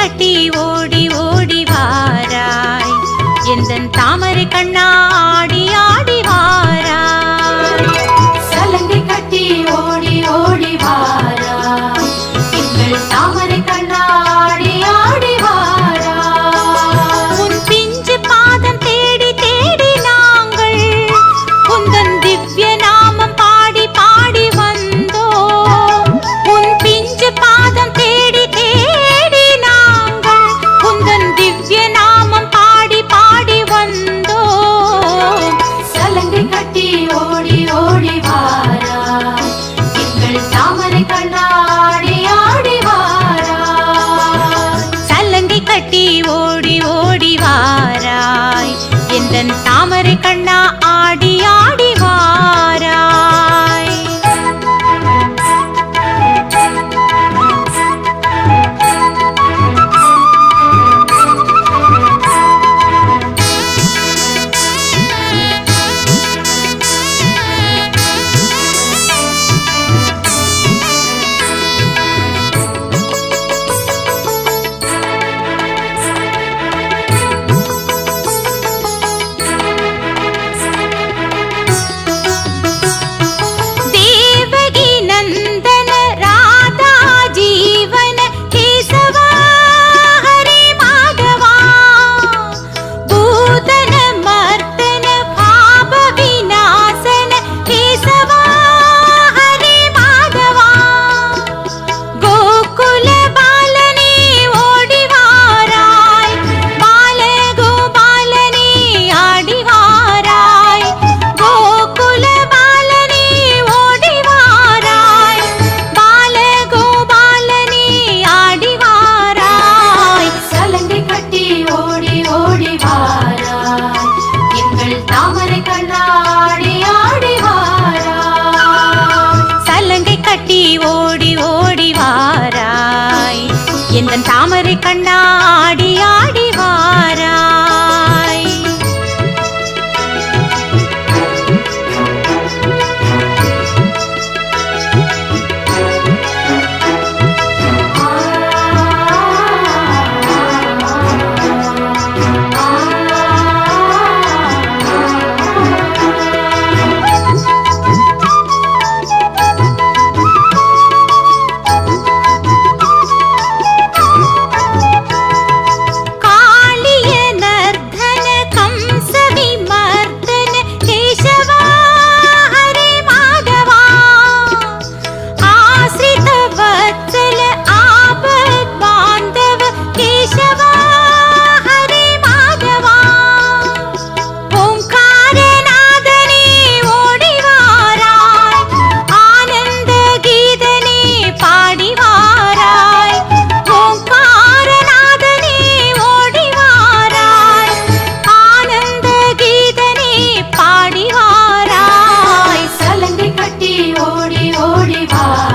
கட்டி ஓடி ஓடி வாராய். எந்தன் தாமரை கண்ணா ஆடி ஆடி வாராய். சலங்கை கட்டி ஓடி ஓடி வாராய். எங்கள் தாமரை கண்ணா கந்தன் தாமரை கண்ணா இந்த தாமரை கண்ணாடி ஆடி Shiva.